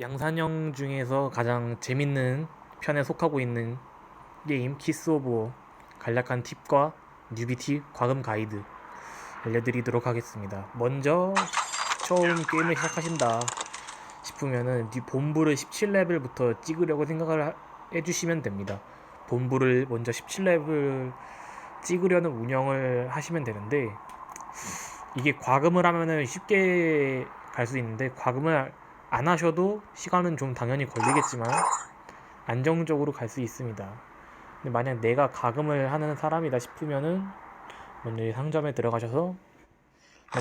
양산형 중에서 가장 재밌는 편에 속하고 있는 게임 키스 오브 워 간략한 팁과 뉴비 팁 과금 가이드 알려드리도록 하겠습니다. 먼저 처음 게임을 시작하신다 싶으면은 이 본부를 17레벨부터 찍으려고 생각을 하- 해주시면 됩니다. 본부를 먼저 17레벨 찍으려는 운영을 하시면 되는데 이게 과금을 하면은 쉽게 갈 수 있는데 과금을 안 하셔도 시간은 좀 당연히 걸리겠지만 안정적으로 갈 수 있습니다. 근데 만약 내가 가금을 하는 사람이다 싶으면은 먼저 이 상점에 들어가셔서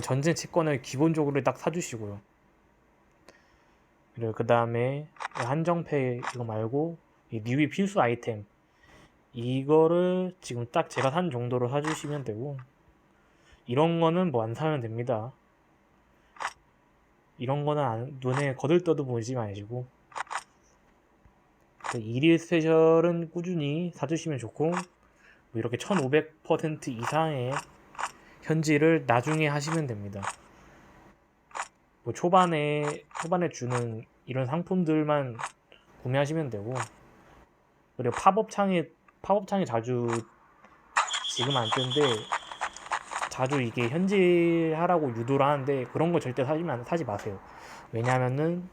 전세 채권을 기본적으로 딱 사주시고요. 그리고 그 다음에 한정페 이거 말고 이 뉴비 필수 아이템 이거를 지금 딱 제가 산 정도로 사주시면 되고 이런 거는 뭐 안 사면 됩니다. 이런 거는 안- 눈에 거들떠도 보지 마시고 그 일일 스페셜은 꾸준히 사주시면 좋고 뭐 이렇게 1500% 이상의 현질을 나중에 하시면 됩니다. 뭐 초반에 초반에 주는 이런 상품들만 구매하시면 되고 그리고 팝업 창에 팝업 창에 자주 지금 안 뜨는데 자주 이게 현질하라고 유도를 하는데 그런 거 절대 사시면 사지 마세요. 왜냐면은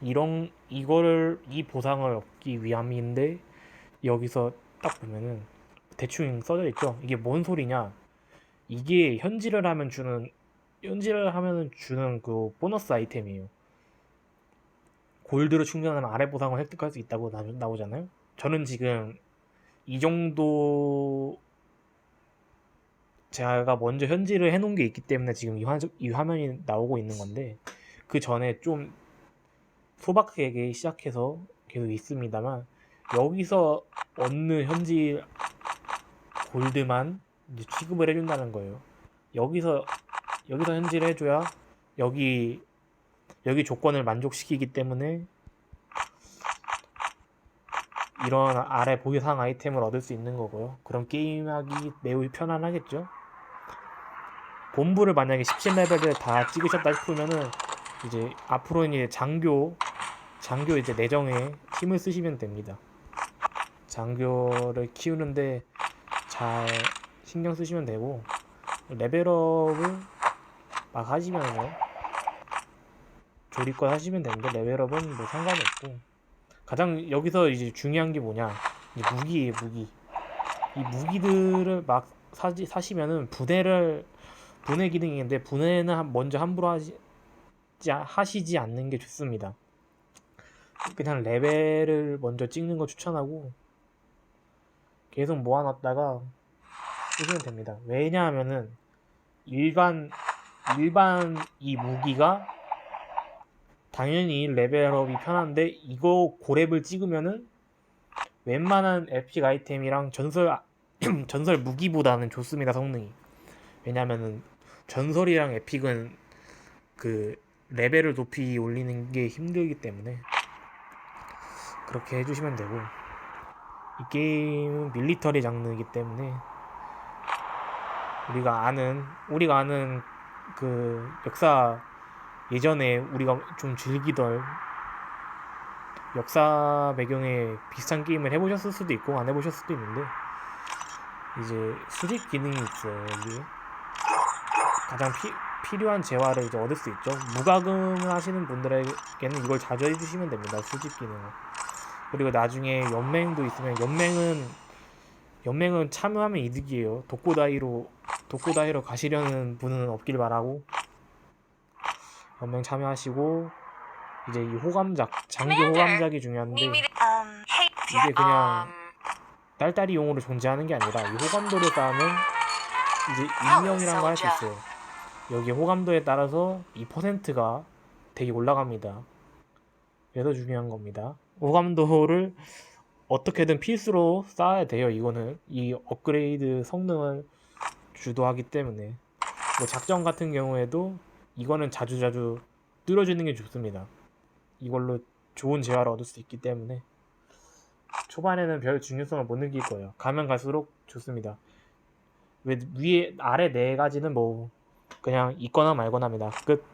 이런 이거를 이 보상을 얻기 위함인데 여기서 딱 보면은 대충 써져 있죠. 이게 뭔 소리냐? 이게 현질을 하면 주는 현질을 하면 주는 그 보너스 아이템이에요. 골드로 충전하면 아래 보상을 획득할 수 있다고 나, 나오잖아요. 저는 지금 이 정도 제가 먼저 현질을 해놓은 게 있기 때문에 지금 이, 화, 이 화면이 나오고 있는 건데 그 전에 좀 소박하게 시작해서 계속 있습니다만 여기서 얻는 현질 골드만 취급을 해준다는 거예요. 여기서 여기서 현질을 해줘야 여기 여기 조건을 만족시키기 때문에 이런 아래 보상 아이템을 얻을 수 있는 거고요. 그럼 게임하기 매우 편안하겠죠. 본부를 만약에 17레벨을 다 찍으셨다 싶으면은 이제 앞으로는 이제 장교 장교 이제 내정에 힘을 쓰시면 됩니다. 장교를 키우는데 잘 신경 쓰시면 되고 레벨업을 막 하시면서 조립권 하시면 되는데 레벨업은 뭐 상관없고 가장 여기서 이제 중요한 게 뭐냐 무기예요 무기 이 무기들을 막 사지, 사시면은 분해를 분해 기능이 있는데 분해는 한- 먼저 함부로 하시, 하시지 않는 게 좋습니다. 그냥 레벨을 먼저 찍는 거 추천하고 계속 모아놨다가 쓰시면 됩니다. 왜냐하면은 일반 일반 이 무기가 당연히 레벨업이 편한데 이거 고렙을 찍으면은 웬만한 에픽 아이템이랑 전설 아- 전설 무기보다는 좋습니다 성능이. 왜냐면은 전설이랑 에픽은 그 레벨을 높이 올리는 게 힘들기 때문에 그렇게 해주시면 되고 이 게임은 밀리터리 장르이기 때문에 우리가 아는 우리가 아는 그 역사 예전에 우리가 좀 즐기던 역사 배경의 비슷한 게임을 해보셨을 수도 있고 안 해보셨을 수도 있는데 이제 수집 기능이 있어요 여기 가장 피, 필요한 재화를 이제 얻을 수 있죠. 무과금을 하시는 분들에게는 이걸 자주 해주시면 됩니다 수집 기능을 그리고 나중에 연맹도 있으면 연맹은 연맹은 참여하면 이득이에요. 독고다이로 독고다이로 가시려는 분은 없길 바라고. 연맹 참여하시고 이제 이 호감작 장기 호감작이 중요한데 Um, 이게 그냥 um, 딸딸이 용으로 존재하는 게 아니라 이 호감도를 쌓으면 이제 임명이란 걸할 수 있어요. 여기 호감도에 따라서 이 퍼센트가 되게 올라갑니다. 그래서 중요한 겁니다. 호감도를 어떻게든 필수로 쌓아야 돼요. 이거는 이 업그레이드 성능을 주도하기 때문에 뭐 작전 같은 경우에도 이거는 자주자주 뚫어주는 게 좋습니다. 이걸로 좋은 재화를 얻을 수 있기 때문에 초반에는 별 중요성을 못 느낄 거예요. 가면 갈수록 좋습니다. 왜 위에 아래 네 가지는 뭐 그냥 있거나 말거나입니다. 끝.